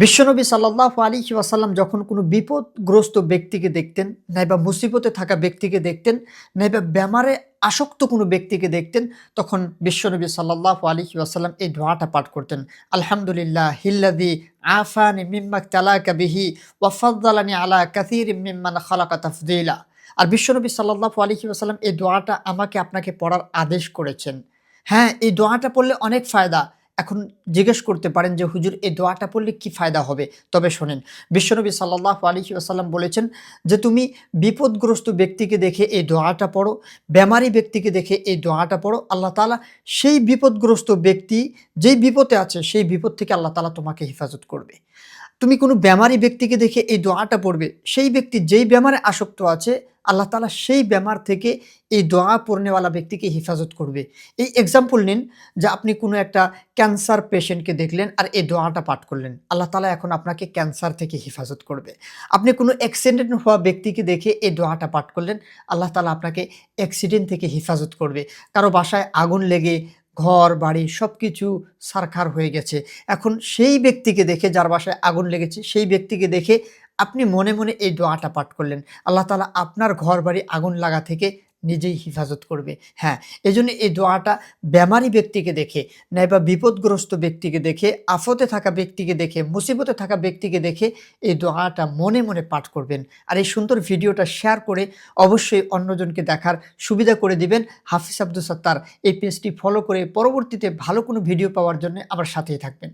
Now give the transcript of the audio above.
বিশ্বনবী সাল্লাহ আলী ওয়াসাল্লাম যখন কোনো বিপদগ্রস্ত ব্যক্তিকে দেখতেন, নাইবা মুসিবতে থাকা ব্যক্তিকে দেখতেন, নাইবা ব্যামারে আসক্ত কোনো ব্যক্তিকে দেখতেন, তখন বিশ্বনবী সাল্লাহ আলী ওয়াসাল্লাম এই দোয়াটা পাঠ করতেন। আলহামদুলিল্লাহ হিল্লাদি আফানি মিম্মাক তালাকা বিহি ওয়াফাদ্দালানি আলা কাসির মিম্মান খালাকা তাফদিলা। আর বিশ্বনবী সাল্লাহ আলী ওয়াসাল্লাম এই দোয়াটা আমাকে আপনাকে পড়ার আদেশ করেছেন। হ্যাঁ এই দোয়াটা পড়লে অনেক ফায়দা। এখন জিজ্ঞেস করতে পারেন যে, হুজুর, এই দোয়াটা পড়লে কি ফায়দা হবে? তবে শোনেন, বিশ্বনবী সাল্লাহ আলী আসাল্লাম বলেছেন যে, তুমি বিপদগ্রস্ত ব্যক্তিকে দেখে এই দোয়াটা পড়ো, বেমারি ব্যক্তিকে দেখে এই দোয়াটা পড়ো। আল্লাহ তালা সেই বিপদগ্রস্ত ব্যক্তি যেই বিপদে আছে, সেই বিপদ থেকে আল্লাহ তালা তোমাকে হেফাজত করবে। তুমি কোনো বেমারি ব্যক্তিকে দেখে এই দোয়াটা পড়বে। সেই ব্যক্তি যেই বেমারে আসক্ত আছে, আল্লাহ তালা সেই বেমার থেকে এই দোয়া পড়নেওয়ালা ব্যক্তিকে হেফাজত করবে। এই এক্সাম্পল নিন যে আপনি কোনো একটা ক্যান্সার পেশেন্টকে দেখলেন আর এই দোয়াটা পাঠ করলেন। আল্লাহ তালা এখন আপনাকে ক্যান্সার থেকে হেফাজত করবে। আপনি কোনো অ্যাক্সিডেন্ট হওয়া ব্যক্তিকে দেখে এই দোয়াটা পাঠ করলেন, আল্লাহ তালা আপনাকে অ্যাক্সিডেন্ট থেকে হেফাজত করবে। কারও বাসায় আগুন লেগে ঘর, বাড়ি সব কিছু সারখার হয়ে গেছে। এখন সেই ব্যক্তিকে দেখে, যার বাসায় আগুন লেগেছে, সেই ব্যক্তিকে দেখে আপনি মনে মনে এই দোয়াটা পাঠ করলেন। আল্লাহ তালা আপনার ঘর, বাড়ি আগুন লাগা থেকে নিজেই হেফাজত করবে। হ্যাঁ এই জন্য এই দোয়াটা বেমারি ব্যক্তিকে দেখে, নাইবা বিপদগ্রস্ত ব্যক্তিকে দেখে, আফতে থাকা ব্যক্তিকে দেখে, মুসিবতে থাকা ব্যক্তিকে দেখে এই দোয়াটা মনে মনে পাঠ করবেন। আর এই সুন্দর ভিডিওটা শেয়ার করে অবশ্যই অন্যজনকে দেখার সুবিধা করে দিবেন। হাফিজ আব্দুল সত্তার এই পেজটি ফলো করে পরবর্তীতে ভালো কোনো ভিডিও পাওয়ার জন্য আমার সাথেই থাকবেন।